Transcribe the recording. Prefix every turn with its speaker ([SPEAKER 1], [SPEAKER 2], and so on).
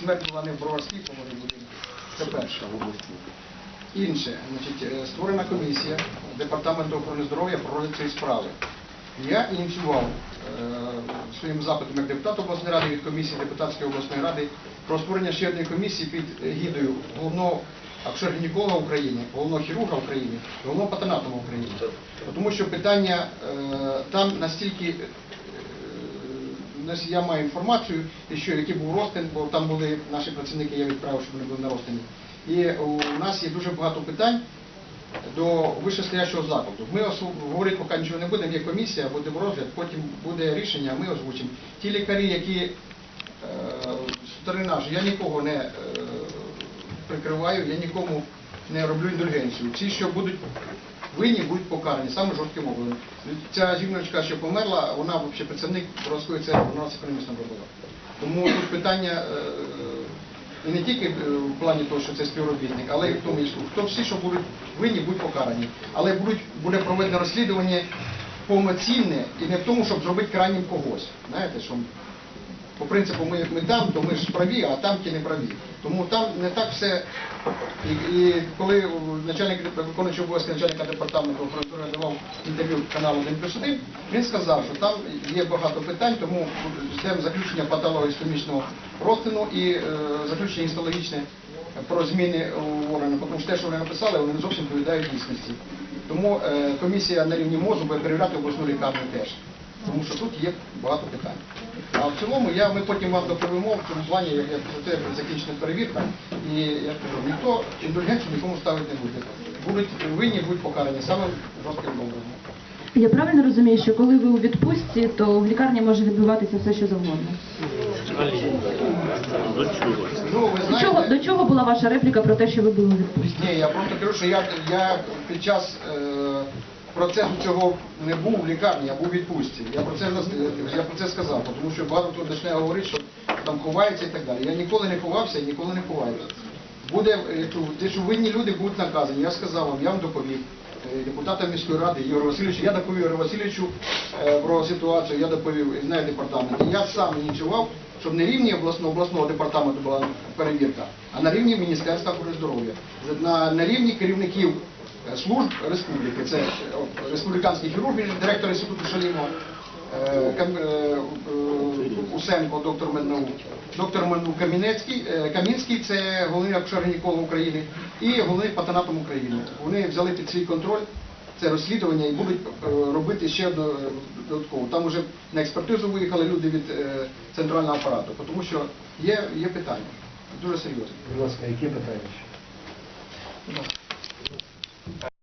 [SPEAKER 1] смерть була не в Броварській коморі будинку. Це перше. Інше, значить, е, створена комісія Департаменту охорони здоров'я про розгляд цієї справи. Я ініціював е, своїм запитом як депутат обласної ради від комісії депутатської обласної ради про створення ще однієї комісії під гідою головного акушер-гінеколога України, головного хірурга України, головного патанатома України. Тому що питання е, там настільки я маю інформацію, що який був розтин, бо там були наші працівники, я відправив, щоб вони були на розтині. І у нас є дуже багато питань до вищестоящого закладу. Ми говорити поки нічого не будемо, є комісія, буде розгляд, потім буде рішення, ми озвучимо. Ті лікарі, які е, сторони наші, я нікого не е, прикриваю, я нікому не роблю індульгенцію. Ті, що будуть винні, будуть покарані саме жорстким образом. Ця жіночка, що померла, вона взагалі працівник Боровської церкви, вона економічно робила. Тому тут питання е, і не тільки е, в плані того, що це співробітник, але і в тому, хто всі, що будуть винні, будуть покарані. Але будуть, буде проведено розслідування повноцінне і не в тому, щоб зробити крайнім когось. Знаєте, що по принципу ми, ми там, то ми ж праві, а там ті не праві. Тому там не так все. І, і коли начальник виконуючий обов'язки начальника департаменту здоров'я давав інтерв'ю каналу 1 плюс 1, він сказав, що там є багато питань, тому ждемо заключення патологістомічного розтину і е, заключення гістологічне про зміни у органах, тому що те, що вони написали, вони не зовсім відповідають дійсності. Тому е, комісія на рівні МОЗу буде перевіряти обласну лікарню теж. Тому що тут є багато питань. А в цілому я, ми потім вам доповімо в цьому плані, як, як це закінчена перевірка. І я кажу, ніхто індульгенцію нікому ставити не буде. Будуть винні, будуть покарані самим жорстким образом.
[SPEAKER 2] Я правильно розумію, що коли ви у відпустці, то в лікарні може відбуватися все, що завгодно.
[SPEAKER 1] Ну, ви
[SPEAKER 2] До чого,
[SPEAKER 1] знаєте,
[SPEAKER 2] до чого була ваша репліка про те, що ви були у відпустці?
[SPEAKER 1] ні, я просто кажу, що я, я під час е, процесу цього не був в лікарні, я був у відпустці. Я про це я про це сказав, тому що багато хто почне говорити, що там ховається і так далі. Я ніколи не ховався і ніколи не ховаюся. Буде, е, те, що винні люди будуть наказані. Я сказав вам, я вам доповів. е, Депутатам міської ради Ігорю Васильовичу, я доповів Ігорю Васильовичу е, про ситуацію, я доповів і знаю департамент. Я сам ініціював, щоб не рівні обласного, обласного департаменту була перевірка, а на рівні Міністерства охорони здоров'я. На, на рівні керівників служб республіки. Це республіканський хірург, він директор інституту Шалімова, е, е, е, Усенко, доктор меднаук, доктор Камінецький, е, Камінський, це головний акушер-гінеколог України, і головний патанатом України. Вони взяли під свій контроль це розслідування і будуть робити ще одне додатково. Там вже на експертизу виїхали люди від е, центрального апарату, тому що є, є питання, дуже серйозні.
[SPEAKER 3] Будь ласка, які питання? ще?